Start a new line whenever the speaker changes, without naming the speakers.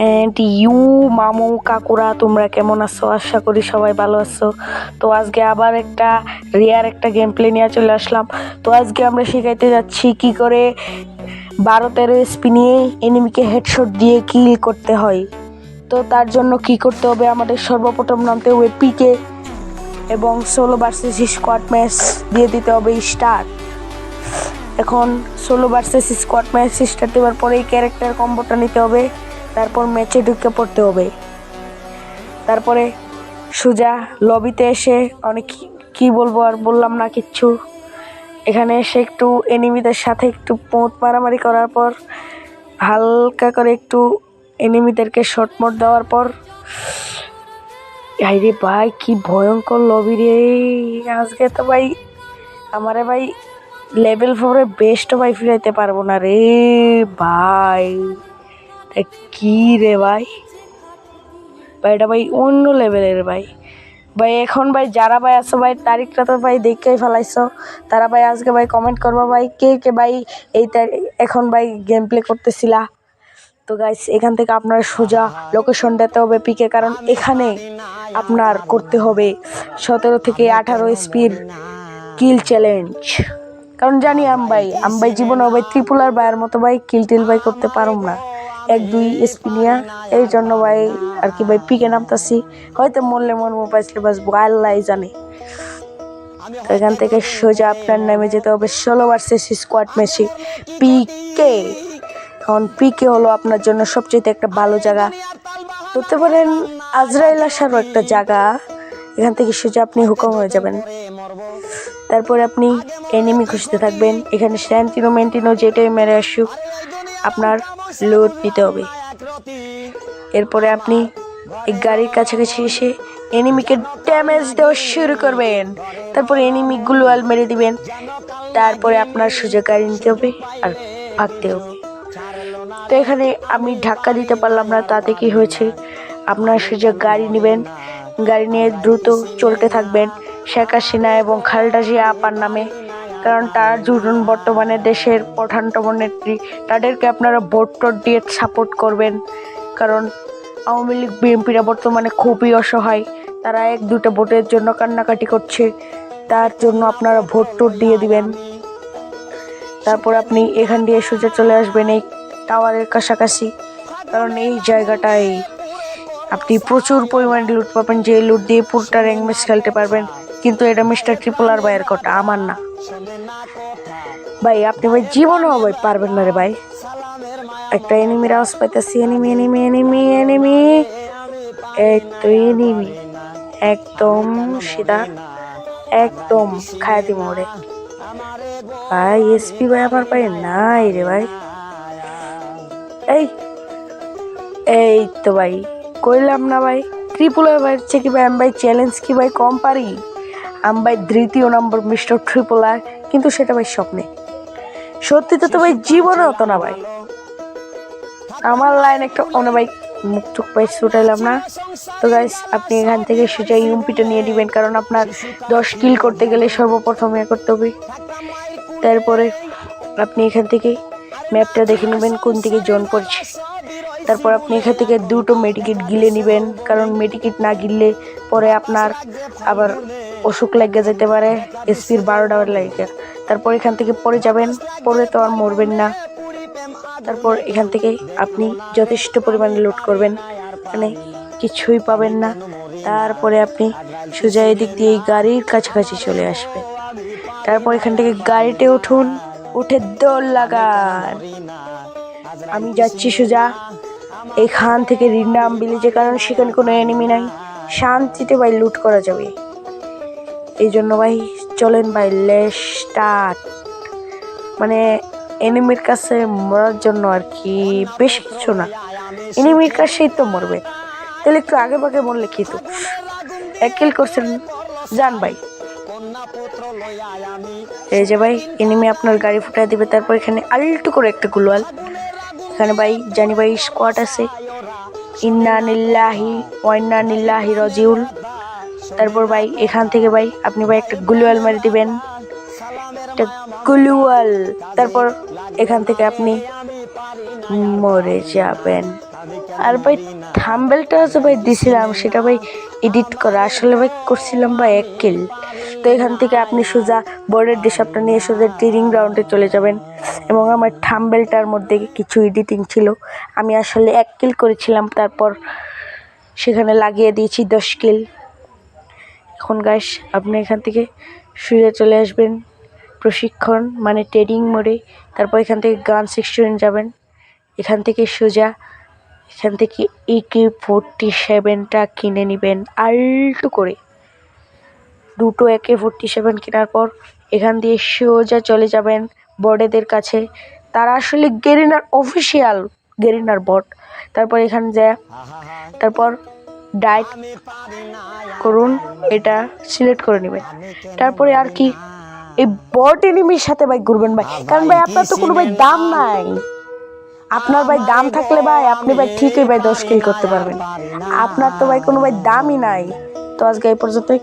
And you মামু, কাকুরা, তোমরা কেমন আছো? আশা করি সবাই ভালো আছো। তো আজকে আবার একটা, রেয়ার একটা গেম প্লে নিয়ে চলে আসলাম। তো আজকে আমরা শেখাইতে যাচ্ছি কি করে বারো তেরো এসপি নিয়ে এনিমিকে হেডশট দিয়ে কিল করতে হয়। তো তার জন্য কি করতে হবে? আমাদের সর্বপ্রথম নামতে হবে পিকে এবং ষোলো ভার্সেস স্কোয়াড ম্যাচ দিয়ে দিতে হবে স্টার এখন ষোলো ভার্সেস স্কোয়াড ম্যাচ স্টার্ট দেওয়ার পরে এই ক্যারেক্টার কম্বোটা নিতে হবে। তারপর ম্যাচে ঢুকে পড়তে হবে। তারপরে সুজা লবিতে এসে অনেক কি- বলব আর বললাম না কিচ্ছু। এখানে এসে একটু এনিমিদের সাথে একটু পোঁত মারামারি করার পর, হালকা করে একটু এনিমিদেরকে শর্ট মোট দেওয়ার পর রে ভাই, কি ভয়ঙ্কর লবি রে। আজকে তো ভাই, আমারে ভাই লেভেল ফোরে বেস্ট ভাই ফিরাইতে পারব না রে ভাই। কি রে ভাই? ভাই, এটা ভাই অন্য লেভেলের ভাই। ভাই, এখন ভাই যারা ভাই আছো ভাই, তারিখটা তো ভাই দেখেই ফেলাইছো। তারা ভাই আজকে ভাই কমেন্ট করবা ভাই, কে কে ভাই এই এখন ভাই গেম প্লে করতেছিলা। তো গাইস এখান থেকে আপনার সোজা লোকেশন দিতে হবে পিকে, কারণ এখানে আপনার করতে হবে সতেরো থেকে আঠারো স্পিড কিল চ্যালেঞ্জ কারণ জানি আম ভাই আম ভাই জীবনে ভাই ত্রিপুলার ভাইয়ের মতো ভাই কিল টিল ভাই করতে পারুম না। এক, দুই এসপি নিয়া এই জন্য ভাই আর কি ভাই, পিকে নামতাছি। হয়তো মরলে মরমো পাইছিলে, বাস আল্লাহ জানে। এখান থেকে সোজা আপনার নামে যেতে হবে ষোলো ভার্সেস স্কোয়াড ম্যাচে পিকে এখন পিকে হলো আপনার জন্য সবচেয়ে একটা ভালো জায়গা। বলতে পারেন আজরাইল আসারও একটা জায়গা। এখান থেকে সোজা আপনি হুকম হয়ে যাবেন। তারপরে আপনি এনিমি খুঁজতে থাকবেন। এখানে স্যান্টিনো মেন্টিনো যেটাই মেরে আসুক। আপনার লোড নিতে হবে। এরপরে আপনি এই গাড়ির কাছাকাছি এসে এনিমিকে ড্যামেজ দেওয়া শুরু করবেন। তারপরে এনিমিগুলো আল মেরে দিবেন। তারপরে আপনার সোজা গাড়ি নিতে হবে আর ভাগতে হবে। তো এখানে আমি ধাক্কা দিতে পারলাম না, তাতে কি হয়েছে? আপনার সোজা গাড়ি নেবেন। গাড়ি নিয়ে দ্রুত চলতে থাকবেন। শেখ হাসিনা এবং খালেদা আপার নামে কারণ তার দুজন বর্তমানে দেশের প্রধানতম নেত্রী তাদেরকে আপনারা ভোট টোট দিয়ে সাপোর্ট করবেন। কারণ আওয়ামী লীগ, বিএনপিরা বর্তমানে খুবই অসহায়। তারা এক দুটো ভোটের জন্য কান্নাকাটি করছে। তার জন্য আপনারা ভোট টোট দিয়ে দিবেন। তারপর আপনি এখান দিয়ে সোজা চলে আসবেন এই টাওয়ারের কাছাকাছি। কারণ এই জায়গাটায় আপনি প্রচুর পরিমাণে লুট পাবেন। যে লুট দিয়ে পুরোটা র্যাঙ্ক খেলতে পারবেন। কিন্তু এটা মিস্টার ট্রিপলার ভাইয়ের কথা, আমার না। ভাই, আপনি ভাই জীবনেও ভাই পারবেন না রে ভাই। একটা এনিমির আওয়াজ পাইতেছি এনিমি এনিমি এনিমি এনিমি তো এনিমি একদম সিধা। একদম খায় দিব ওরে। ভাই এসপি ভাই আমার ভাই নাই রে ভাই। এই এই তো ভাই, কইলাম না ভাই। ত্রিপুলার ভাই হচ্ছে কি ভাই আমি ভাই চ্যালেঞ্জ কি ভাই কম পারি? আমি ভাই দ্বিতীয় নম্বর মিস্টার ট্রিপুলার কিন্তু সেটা ভাই স্বপ্নে। সত্যি তো তো ভাই জীবনে হতো না ভাই। আমার লাইন একটা অন্য ভাই মুখ টুক পাই ছুটাইলাম না। তো গাইস আপনি এখান থেকে সোজা ইউমপিটা নিয়ে দিবেন কারণ আপনার দশ কিল করতে গেলে সর্বপ্রথম এ করতে হবে। তারপরে আপনি এখান থেকে ম্যাপটা দেখে নেবেন, কোন দিকে জোন পড়ছে। তারপর আপনি এখান থেকে দুটো মেডিকেট গিলে নেবেন, কারণ মেডিকেট না গিললে পরে আপনার আবার অসুখ লেগে যেতে পারে, এসপির বারোটা লাগে। তারপর এখান থেকে পরে যাবেন পরে তো আর মরবেন না। তারপর এখান থেকে আপনি যথেষ্ট পরিমাণে লোড করবেন মানে কিছুই পাবেন না। তারপরে আপনি সোজা এদিক দিয়ে এই গাড়ির কাছাকাছি চলে আসবেন। তারপর এখান থেকে গাড়িতে উঠুন, উঠে দৌড় লাগান। আমি যাচ্ছি সোজা। এখান থেকে রিন্ডাম ভিলেজে কারণ সেখানে কোনো এনিমি নাই। শান্তিতে ভাই লুট করা যাবে। এই জন্য ভাই চলেন ভাই লেস স্টার্ট মানে এনিমির কাছে মরার জন্য আর কি বেশি কিছু না। এনিমির কাছেই তো মরবে। তাহলে একটু আগে ভাগে মরলে কি তো? এক কিল করছেন, যান ভাই। এই যে ভাই এনিমি আপনার গাড়ি ফুটাই দিবে, তারপর এখানে আলটু করে একটা গুলওয়াল এখানে ভাই, জানি ভাই স্কোয়াড আছে। ইন্না নিল্লাহি ওয়ান্না নিল্লাহি রজিউল তারপর ভাই, এখান থেকে ভাই, আপনি ভাই একটা গুলওয়াল মেরে দিবেন। একটা গুলওয়াল তারপর এখান থেকে আপনি মরে যাবেন। আর ভাই, থাম্বেলটা আছে ভাই দিছিলাম, সেটা ভাই এডিট করা। আসলে ভাই করছিলাম ভাই এক কিল তো এখান থেকে আপনি সোজা বোর্ডের ডিশাপটা নিয়ে সোজা ট্রেনিং গ্রাউন্ডে চলে যাবেন। এবং আমার থাম্বেলটার মধ্যে কিছু এডিটিং ছিল। আমি আসলে এক কিল করেছিলাম, তারপর সেখানে লাগিয়ে দিয়েছি দশ কিল এখন গাইস আপনি এখান থেকে শুয়ে চলে আসবেন। প্রশিক্ষণ মানে ট্রেডিং মোডে তারপর এখান থেকে গান সেকশন যাবেন। এখান থেকে সোজা, এখান থেকে একে ফোরটি সেভেনটা কিনে নেবেন আল্টো করে। দুটো একে ফোরটি সেভেন কেনার পর এখান দিয়ে সোজা চলে যাবেন বড়েদের কাছে। তারা আসলে গেরিনার অফিসিয়াল গেরিনার বট তারপর এখানে যায়। তারপর ডায়েট করুন, এটা সিলেক্ট করে নেবেন। তারপরে আর কি, এই বট এনিমির সাথে ভাই ঘুরবেন ভাই। কারণ ভাই আপনার তো কোনো ভাই দাম নাই। আপনার ভাই দাম থাকলে ভাই আপনি ভাই ঠিকই ভাই দশ কিল করতে পারবেন। আপনার তো ভাই কোনো ভাই দামই নাই। তো আজকে এই পর্যন্তই।